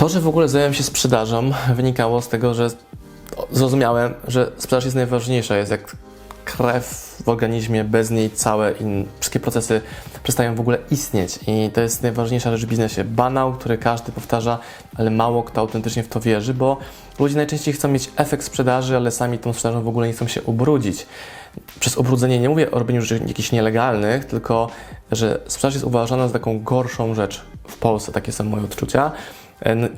To, że w ogóle zająłem się sprzedażą, wynikało z tego, że zrozumiałem, że sprzedaż jest najważniejsza, jest jak krew w organizmie, bez niej całe in, wszystkie procesy przestają w ogóle istnieć i to jest najważniejsza rzecz w biznesie. Banał, który każdy powtarza, ale mało kto autentycznie w to wierzy, bo ludzie najczęściej chcą mieć efekt sprzedaży, ale sami tą sprzedażą w ogóle nie chcą się ubrudzić. Przez ubrudzenie nie mówię o robieniu rzeczy jakichś nielegalnych, tylko że sprzedaż jest uważana za taką gorszą rzecz w Polsce, takie są moje odczucia.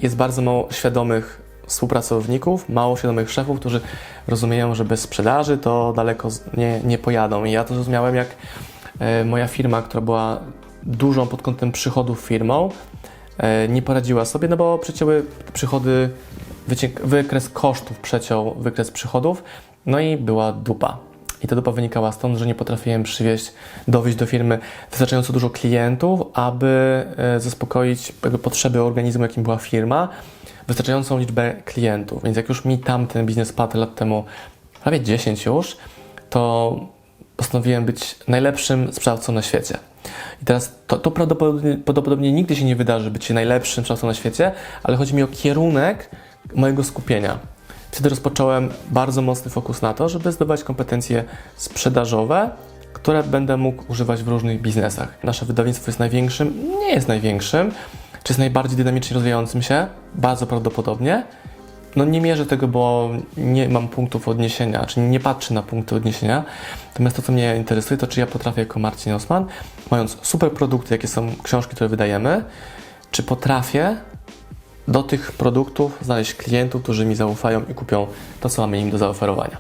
Jest bardzo mało świadomych współpracowników, mało świadomych szefów, którzy rozumieją, że bez sprzedaży to daleko nie, nie pojadą. I ja to zrozumiałem, jak e, moja firma, która była dużą pod kątem przychodów firmą, e, nie poradziła sobie, no bo przecięły przychody, wykres kosztów przeciął wykres przychodów, no i była dupa. I ta dupa wynikała stąd, że nie potrafiłem przywieźć, dowieść do firmy wystarczająco dużo klientów, aby e, zaspokoić potrzeby organizmu, jakim była firma, wystarczającą liczbę klientów. Więc jak już mi tamten biznes padł lat temu, prawie 10 już, to postanowiłem być najlepszym sprzedawcą na świecie. I teraz to, to prawdopodobnie, prawdopodobnie nigdy się nie wydarzy być najlepszym sprzedawcą na świecie, ale chodzi mi o kierunek mojego skupienia. Wtedy rozpocząłem bardzo mocny fokus na to, żeby zdobywać kompetencje sprzedażowe, które będę mógł używać w różnych biznesach. Nasze wydawnictwo jest największym, nie jest największym, czy jest najbardziej dynamicznie rozwijającym się? Bardzo prawdopodobnie. No nie mierzę tego, bo nie mam punktów odniesienia, czyli nie patrzę na punkty odniesienia. Natomiast to, co mnie interesuje, to czy ja potrafię jako Marcin Osman, mając super produkty, jakie są książki, które wydajemy, czy potrafię do tych produktów znaleźć klientów, którzy mi zaufają i kupią to, co mamy im do zaoferowania.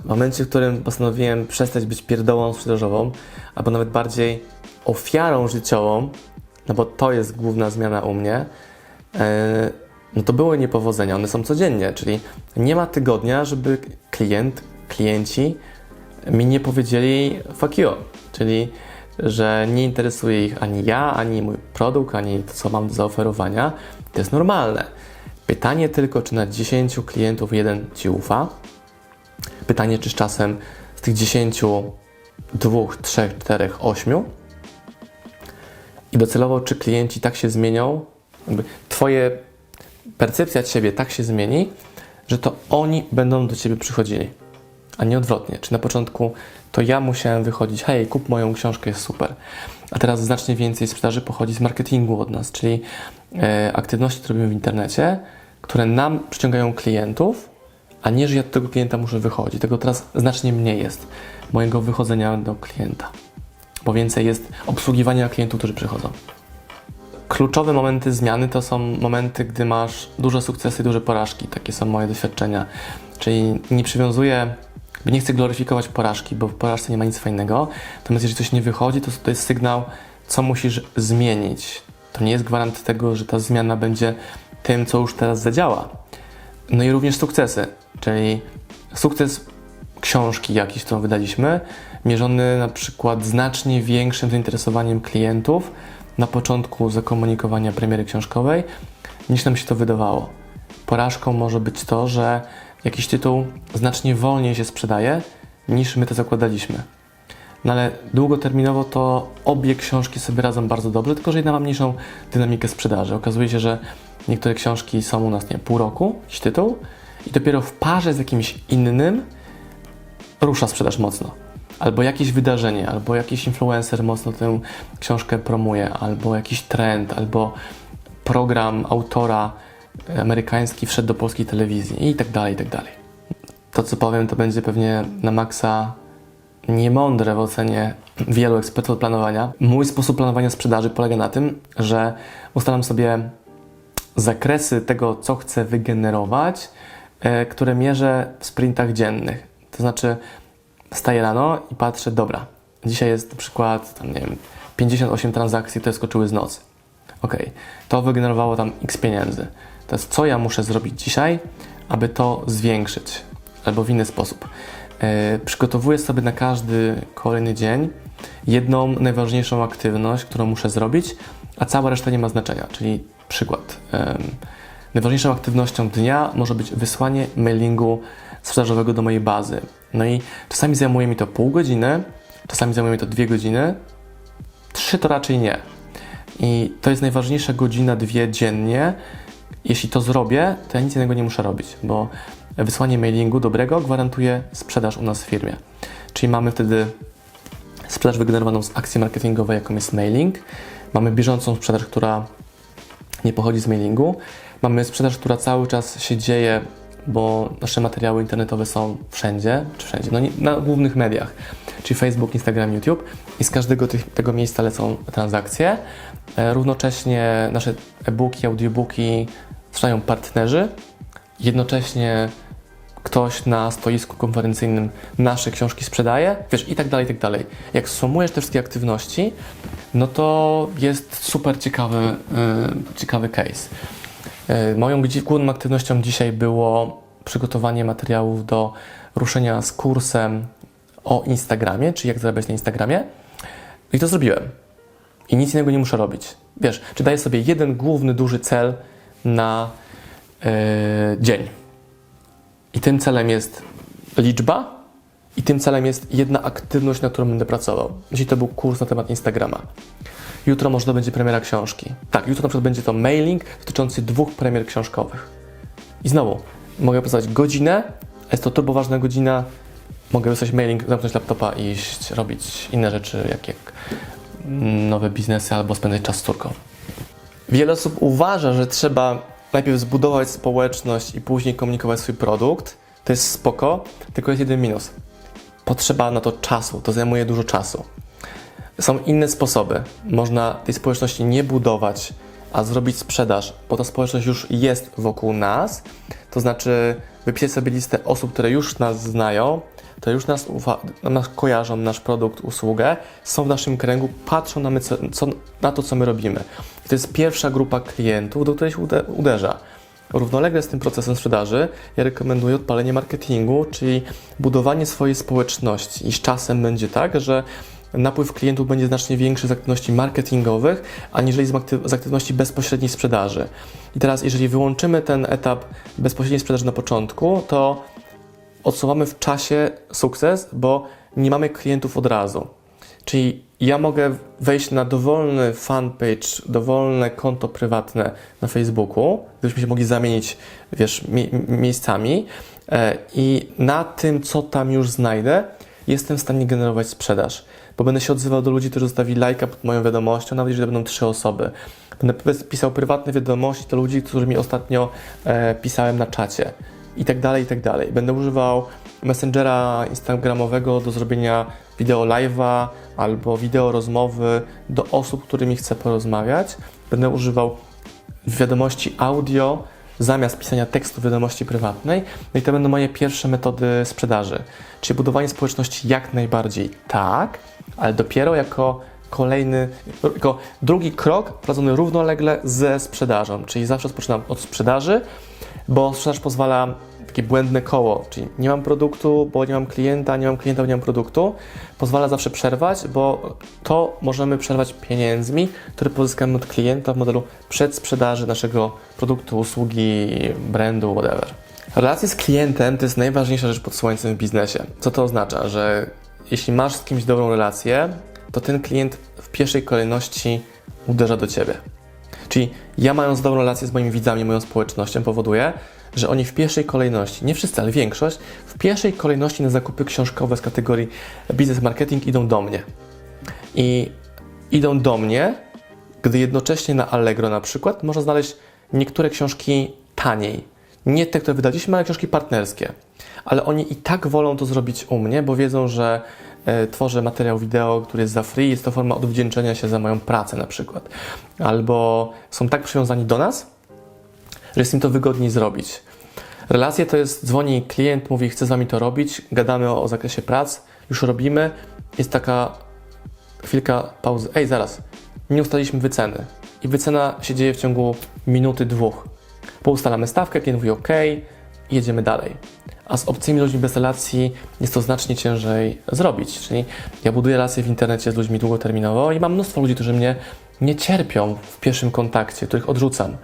W momencie, w którym postanowiłem przestać być pierdołą sprzedażową, albo nawet bardziej ofiarą życiową, no bo to jest główna zmiana u mnie, e, no to były niepowodzenia, one są codziennie, czyli nie ma tygodnia, żeby klient, klienci mi nie powiedzieli fuck you, czyli że nie interesuje ich ani ja, ani mój produkt, ani to, co mam do zaoferowania. To jest normalne. Pytanie tylko, czy na 10 klientów jeden Ci ufa. Pytanie, czy z czasem z tych 10, 2, 3, 4, 8 i docelowo, czy klienci tak się zmienią, Twoje percepcja Ciebie tak się zmieni, że to oni będą do Ciebie przychodzili, a nie odwrotnie. Czy na początku to ja musiałem wychodzić, hej, kup moją książkę, jest super. A teraz znacznie więcej sprzedaży pochodzi z marketingu od nas, czyli e, aktywności, które robimy w internecie, które nam przyciągają klientów, a nie, że ja do tego klienta muszę wychodzić. Tego teraz znacznie mniej jest, mojego wychodzenia do klienta, bo więcej jest obsługiwania klientów, którzy przychodzą. Kluczowe momenty zmiany to są momenty, gdy masz duże sukcesy, duże porażki. Takie są moje doświadczenia. Czyli nie przywiązuję, nie chcę gloryfikować porażki, bo w porażce nie ma nic fajnego. Natomiast jeżeli coś nie wychodzi, to to jest sygnał, co musisz zmienić. To nie jest gwarant tego, że ta zmiana będzie tym, co już teraz zadziała. No i również sukcesy, czyli sukces książki jakiejś, którą wydaliśmy, mierzony na przykład znacznie większym zainteresowaniem klientów na początku zakomunikowania premiery książkowej, niż nam się to wydawało. Porażką może być to, że jakiś tytuł znacznie wolniej się sprzedaje, niż my to zakładaliśmy. No ale długoterminowo to obie książki sobie radzą bardzo dobrze, tylko że jedna ma mniejszą dynamikę sprzedaży. Okazuje się, że niektóre książki są u nas, nie pół roku, jakiś tytuł, i dopiero w parze z jakimś innym rusza sprzedaż mocno. Albo jakieś wydarzenie, albo jakiś influencer mocno tę książkę promuje, albo jakiś trend, albo program autora amerykański wszedł do polskiej telewizji i tak dalej, i tak dalej. To, co powiem, to będzie pewnie na maksa niemądre w ocenie wielu ekspertów planowania. Mój sposób planowania sprzedaży polega na tym, że ustalam sobie zakresy tego, co chcę wygenerować, e, które mierzę w sprintach dziennych. To znaczy, wstaję rano i patrzę, dobra, dzisiaj jest na przykład, tam, nie wiem, 58 transakcji, które skoczyły z nocy. Ok, to wygenerowało tam x pieniędzy. Teraz co ja muszę zrobić dzisiaj, aby to zwiększyć? Albo w inny sposób. E, przygotowuję sobie na każdy kolejny dzień jedną najważniejszą aktywność, którą muszę zrobić, a cała reszta nie ma znaczenia. Czyli przykład. em, najważniejszą aktywnością dnia może być wysłanie mailingu sprzedażowego do mojej bazy. No i czasami zajmuje mi to pół godziny, czasami zajmuje mi to dwie godziny, trzy to raczej nie. I to jest najważniejsza godzina, dwie dziennie, Jeśli to zrobię, to ja nic innego nie muszę robić, bo wysłanie mailingu dobrego gwarantuje sprzedaż u nas w firmie. Czyli mamy wtedy sprzedaż wygenerowaną z akcji marketingowej, jaką jest mailing. Mamy bieżącą sprzedaż, która nie pochodzi z mailingu. Mamy sprzedaż, która cały czas się dzieje, bo nasze materiały internetowe są wszędzie, czy wszędzie, no na głównych mediach, czyli Facebook, Instagram, YouTube i z każdego tych, tego miejsca lecą transakcje. E, równocześnie nasze e-booki, audiobooki sprzedają partnerzy, jednocześnie ktoś na stoisku konferencyjnym nasze książki sprzedaje, wiesz, i tak dalej, i tak dalej. Jak sumujesz te wszystkie aktywności, no to jest super ciekawy, yy, ciekawy case. Yy, moją główną aktywnością dzisiaj było przygotowanie materiałów do ruszenia z kursem o Instagramie, czyli jak zarabiać na Instagramie. I to zrobiłem. I nic innego nie muszę robić. Wiesz, czy daję sobie jeden główny, duży cel na yy, dzień. I tym celem jest liczba, i tym celem jest jedna aktywność, na którą będę pracował. Jeśli to był kurs na temat Instagrama. Jutro może to będzie premiera książki. Tak, jutro na przykład będzie to mailing dotyczący dwóch premier książkowych. I znowu, mogę pracować godzinę, jest to turbo ważna godzina, mogę wysłać mailing, zamknąć laptopa i iść robić inne rzeczy, jak, jak nowe biznesy albo spędzać czas z córką. Wiele osób uważa, że trzeba najpierw zbudować społeczność i później komunikować swój produkt. To jest spoko, tylko jest jeden minus. Potrzeba na to czasu, to zajmuje dużo czasu. Są inne sposoby. Można tej społeczności nie budować, a zrobić sprzedaż, bo ta społeczność już jest wokół nas. To znaczy wypisać sobie listę osób, które już nas znają, które już nas, ufa- nas kojarzą, nasz produkt, usługę, są w naszym kręgu, patrzą na, my, co, co, na to, co my robimy. I to jest pierwsza grupa klientów, do której się ude- uderza. Równolegle z tym procesem sprzedaży ja rekomenduję odpalenie marketingu, czyli budowanie swojej społeczności. I z czasem będzie tak, że napływ klientów będzie znacznie większy z aktywności marketingowych, aniżeli z, z aktywności bezpośredniej sprzedaży. I teraz, jeżeli wyłączymy ten etap bezpośredniej sprzedaży na początku, to odsuwamy w czasie sukces, bo nie mamy klientów od razu. Czyli ja mogę wejść na dowolny fanpage, dowolne konto prywatne na Facebooku, gdybyśmy się mogli zamienić, wiesz, mi, miejscami e, i na tym, co tam już znajdę, jestem w stanie generować sprzedaż, bo będę się odzywał do ludzi, którzy zostawili lajka pod moją wiadomością, nawet jeżeli będą trzy osoby. Będę pisał prywatne wiadomości do ludzi, którzy mi ostatnio e, pisałem na czacie i tak dalej, i tak dalej. Będę używał Messengera Instagramowego do zrobienia wideo live'a albo wideo rozmowy do osób, którymi chcę porozmawiać. Będę używał wiadomości audio zamiast pisania tekstu wiadomości prywatnej. No i to będą moje pierwsze metody sprzedaży. Czyli budowanie społeczności jak najbardziej tak, ale dopiero jako kolejny, jako drugi krok prowadzony równolegle ze sprzedażą. Czyli zawsze rozpoczynam od sprzedaży, bo sprzedaż pozwala takie błędne koło, czyli nie mam produktu, bo nie mam klienta, nie mam klienta, bo nie mam produktu. Pozwala zawsze przerwać, bo to możemy przerwać pieniędzmi, które pozyskamy od klienta w modelu przedsprzedaży naszego produktu, usługi, brandu, whatever. Relacje z klientem to jest najważniejsza rzecz pod słońcem w biznesie. Co to oznacza? Że jeśli masz z kimś dobrą relację, to ten klient w pierwszej kolejności uderza do ciebie. Czyli ja mając dobrą relację z moimi widzami, moją społecznością, powoduje, że oni w pierwszej kolejności, nie wszyscy, ale większość, w pierwszej kolejności na zakupy książkowe z kategorii biznes marketing idą do mnie. I idą do mnie, gdy jednocześnie na Allegro na przykład można znaleźć niektóre książki taniej. Nie te, które wydaliśmy, ale książki partnerskie. Ale oni i tak wolą to zrobić u mnie, bo wiedzą, że tworzę materiał wideo, który jest za free, jest to forma odwdzięczenia się za moją pracę na przykład. Albo są tak przywiązani do nas, że jest im to wygodniej zrobić. Relacje to jest, dzwoni klient, mówi, chcę z wami to robić, gadamy o, o zakresie prac, już robimy, jest taka chwilka pauzy. Ej, zaraz, nie ustaliliśmy wyceny. I wycena się dzieje w ciągu minuty, dwóch. Poustalamy stawkę, klient mówi OK jedziemy dalej. A z obcymi ludźmi bez relacji jest to znacznie ciężej zrobić. Czyli ja buduję relacje w internecie z ludźmi długoterminowo i mam mnóstwo ludzi, którzy mnie nie cierpią w pierwszym kontakcie, których odrzucam.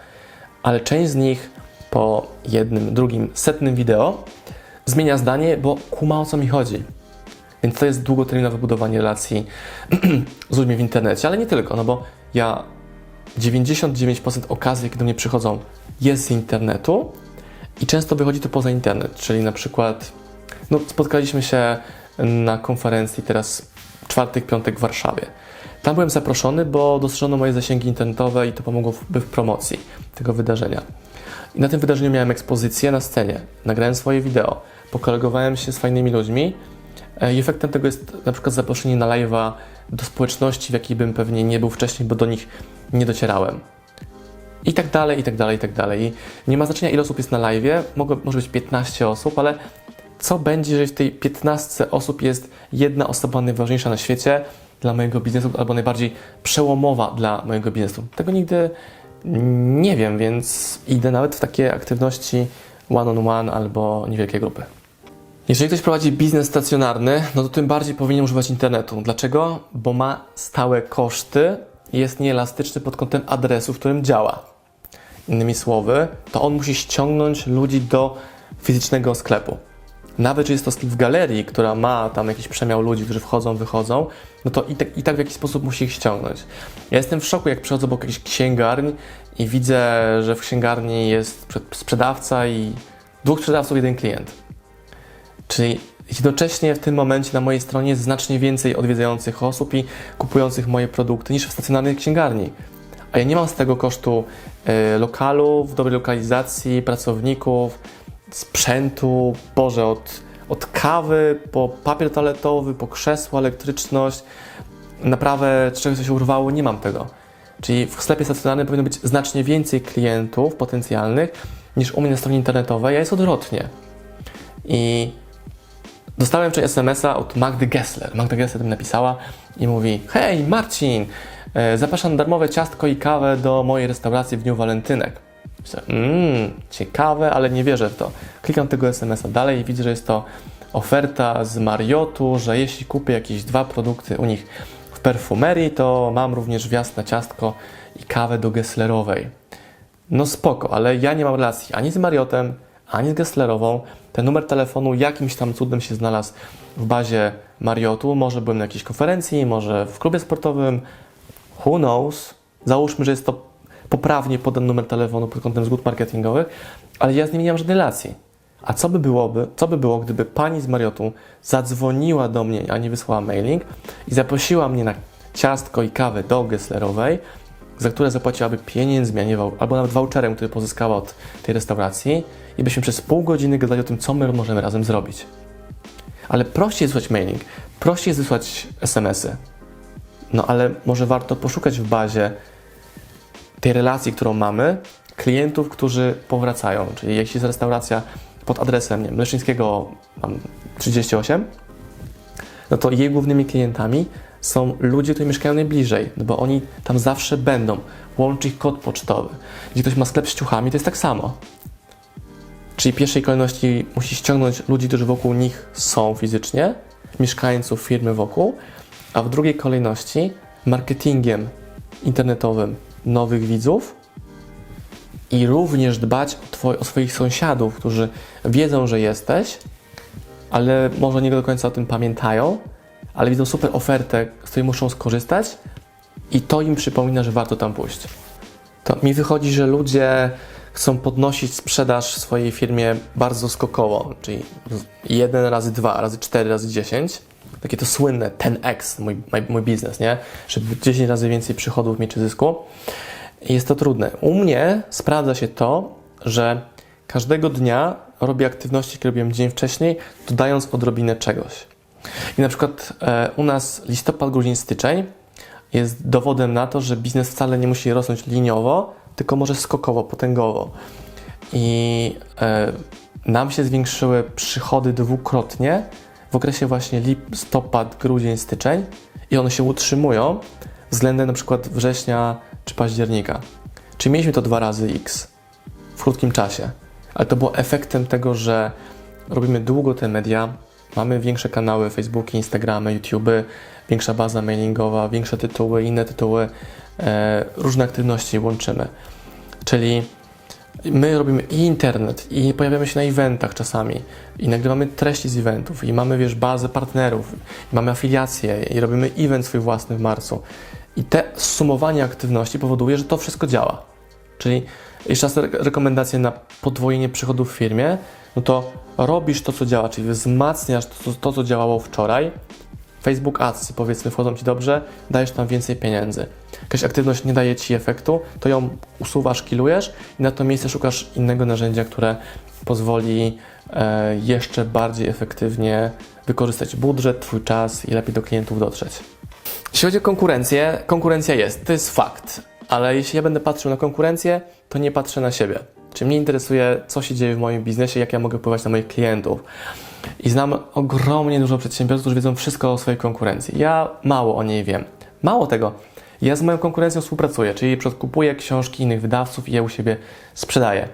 Ale część z nich po jednym, drugim, setnym wideo zmienia zdanie, bo kuma o co mi chodzi. Więc to jest długoterminowe budowanie relacji z ludźmi w internecie, ale nie tylko, no bo ja 99% okazji, jakie do mnie przychodzą, jest z internetu i często wychodzi to poza internet, czyli na przykład no, spotkaliśmy się na konferencji teraz czwartek, piątek w Warszawie. Tam byłem zaproszony, bo dostrzeżono moje zasięgi internetowe i to pomogłoby w promocji tego wydarzenia. I na tym wydarzeniu miałem ekspozycję na scenie, nagrałem swoje wideo, pokolegowałem się z fajnymi ludźmi e, i efektem tego jest na przykład zaproszenie na live'a do społeczności, w jakiej bym pewnie nie był wcześniej, bo do nich nie docierałem. I tak dalej, i tak dalej, i tak dalej. I nie ma znaczenia, ile osób jest na live, Mogę, może być 15 osób, ale co będzie, jeżeli w tej 15 osób jest jedna osoba najważniejsza na świecie dla mojego biznesu, albo najbardziej przełomowa dla mojego biznesu? Tego nigdy nie wiem, więc idę nawet w takie aktywności one-on-one on one albo niewielkie grupy. Jeżeli ktoś prowadzi biznes stacjonarny, no to tym bardziej powinien używać internetu. Dlaczego? Bo ma stałe koszty i jest nieelastyczny pod kątem adresu, w którym działa. Innymi słowy, to on musi ściągnąć ludzi do fizycznego sklepu. Nawet jeżeli jest to sklep w galerii, która ma tam jakiś przemiał ludzi, którzy wchodzą, wychodzą, no to i tak, i tak w jakiś sposób musi ich ściągnąć. Ja jestem w szoku, jak przechodzę obok jakiejś księgarni i widzę, że w księgarni jest sprzedawca i dwóch sprzedawców, jeden klient. Czyli jednocześnie w tym momencie na mojej stronie jest znacznie więcej odwiedzających osób i kupujących moje produkty niż w stacjonarnej księgarni. A ja nie mam z tego kosztu y, lokalu, w dobrej lokalizacji, pracowników, sprzętu, Boże, od, od kawy po papier toaletowy, po krzesło, elektryczność, naprawę czegoś, co się urwało, nie mam tego. Czyli w sklepie stacjonarnym powinno być znacznie więcej klientów potencjalnych niż u mnie na stronie internetowej, a jest odwrotnie. I dostałem wczoraj SMS-a od Magdy Gessler. Magda Gessler mi napisała i mówi: Hej, Marcin, e, zapraszam na darmowe ciastko i kawę do mojej restauracji w dniu walentynek. Mmm, ciekawe, ale nie wierzę w to. Klikam tego SMS-a dalej i widzę, że jest to oferta z Mariotu, że jeśli kupię jakieś dwa produkty u nich w perfumerii, to mam również wjazd na ciastko i kawę do Gesslerowej. No spoko, ale ja nie mam relacji ani z Mariotem, ani z Gesslerową. Ten numer telefonu jakimś tam cudem się znalazł w bazie Mariotu. Może byłem na jakiejś konferencji, może w klubie sportowym. Who knows? Załóżmy, że jest to poprawnie podany numer telefonu pod kątem zgód marketingowych, ale ja z nimi nie mam żadnej relacji. A co by byłoby, co by było, gdyby pani z Mariotu zadzwoniła do mnie, a nie wysłała mailing i zaprosiła mnie na ciastko i kawę do Gesslerowej, za które zapłaciłaby pieniędzmi, a nie albo nawet voucherem, który pozyskała od tej restauracji i byśmy przez pół godziny gadali o tym, co my możemy razem zrobić. Ale prościej jest wysłać mailing, prościej jest wysłać SMS-y. No ale może warto poszukać w bazie tej relacji, którą mamy, klientów, którzy powracają. Czyli jeśli jest restauracja pod adresem nie wiem, Leszyńskiego 38, no to jej głównymi klientami są ludzie, którzy mieszkają najbliżej, no bo oni tam zawsze będą. Łączy ich kod pocztowy. Gdzie ktoś ma sklep z ciuchami, to jest tak samo. Czyli w pierwszej kolejności musi ściągnąć ludzi, którzy wokół nich są fizycznie, mieszkańców firmy wokół, a w drugiej kolejności marketingiem internetowym nowych widzów i również dbać o, twoi, o swoich sąsiadów, którzy wiedzą, że jesteś, ale może nie do końca o tym pamiętają, ale widzą super ofertę, z której muszą skorzystać i to im przypomina, że warto tam pójść. To mi wychodzi, że ludzie chcą podnosić sprzedaż w swojej firmie bardzo skokowo, czyli 1 razy 2 razy 4 razy 10 takie to słynne 10x, mój, mój biznes, nie? Żeby 10 razy więcej przychodów mieć czy zysku. Jest to trudne. U mnie sprawdza się to, że każdego dnia robię aktywności, które robiłem dzień wcześniej, dodając odrobinę czegoś. I na przykład e, u nas listopad, grudzień, styczeń jest dowodem na to, że biznes wcale nie musi rosnąć liniowo, tylko może skokowo, potęgowo. I e, nam się zwiększyły przychody dwukrotnie w okresie właśnie listopad, grudzień, styczeń i one się utrzymują względem na przykład września czy października. Czyli mieliśmy to dwa razy x w krótkim czasie, ale to było efektem tego, że robimy długo te media, mamy większe kanały, Facebooki, Instagramy, YouTube, większa baza mailingowa, większe tytuły, inne tytuły, e, różne aktywności łączymy. Czyli My robimy i internet, i pojawiamy się na eventach czasami, i nagrywamy treści z eventów, i mamy, wiesz, bazę partnerów, i mamy afiliacje, i robimy event swój własny w marcu. I te sumowanie aktywności powoduje, że to wszystko działa. Czyli jeszcze raz re- rekomendacje na podwojenie przychodów w firmie, no to robisz to, co działa, czyli wzmacniasz to, to co działało wczoraj. Facebook Ads, powiedzmy, wchodzą Ci dobrze, dajesz tam więcej pieniędzy. Jakaś aktywność nie daje Ci efektu, to ją usuwasz, kilujesz i na to miejsce szukasz innego narzędzia, które pozwoli e, jeszcze bardziej efektywnie wykorzystać budżet, Twój czas i lepiej do klientów dotrzeć. Jeśli chodzi o konkurencję, konkurencja jest, to jest fakt, ale jeśli ja będę patrzył na konkurencję, to nie patrzę na siebie. Czy mnie interesuje, co się dzieje w moim biznesie, jak ja mogę wpływać na moich klientów. I znam ogromnie dużo przedsiębiorców, którzy wiedzą wszystko o swojej konkurencji. Ja mało o niej wiem. Mało tego, ja z moją konkurencją współpracuję, czyli kupuję książki innych wydawców i je u siebie sprzedaję.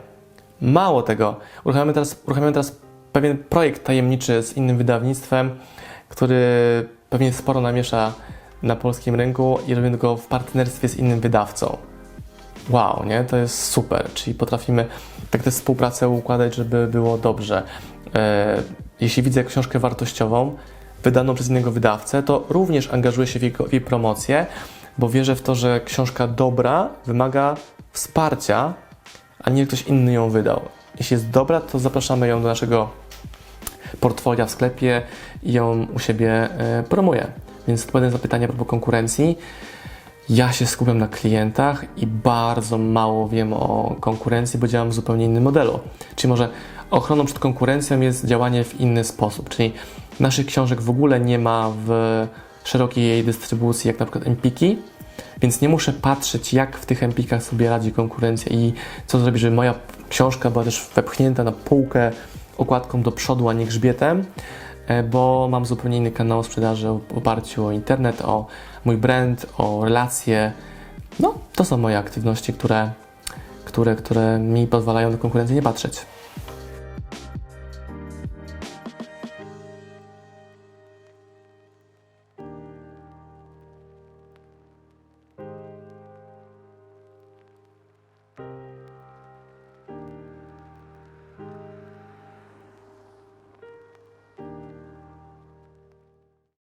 Mało tego, uruchamiamy teraz, uruchamiamy teraz pewien projekt tajemniczy z innym wydawnictwem, który pewnie sporo namiesza na polskim rynku i robimy go w partnerstwie z innym wydawcą. Wow, nie? To jest super. Czyli potrafimy tak tę współpracę układać, żeby było dobrze. E, jeśli widzę książkę wartościową, wydaną przez innego wydawcę, to również angażuję się w jej, w jej promocję, bo wierzę w to, że książka dobra wymaga wsparcia, a nie ktoś inny ją wydał. Jeśli jest dobra, to zapraszamy ją do naszego portfolio w sklepie i ją u siebie e, promuję. Więc odpowiadając na pytanie a propos konkurencji, ja się skupiam na klientach i bardzo mało wiem o konkurencji, bo działam w zupełnie innym modelu. Czyli może ochroną przed konkurencją jest działanie w inny sposób, czyli naszych książek w ogóle nie ma w szerokiej dystrybucji, jak na przykład Empiki, więc nie muszę patrzeć, jak w tych Empikach sobie radzi konkurencja i co zrobić, żeby moja książka była też wepchnięta na półkę okładką do przodu, a nie grzbietem, e, bo mam zupełnie inny kanał sprzedaży w oparciu o internet, o mój brand, o relacje. No, to są moje aktywności, które, które, które mi pozwalają na konkurencję nie patrzeć.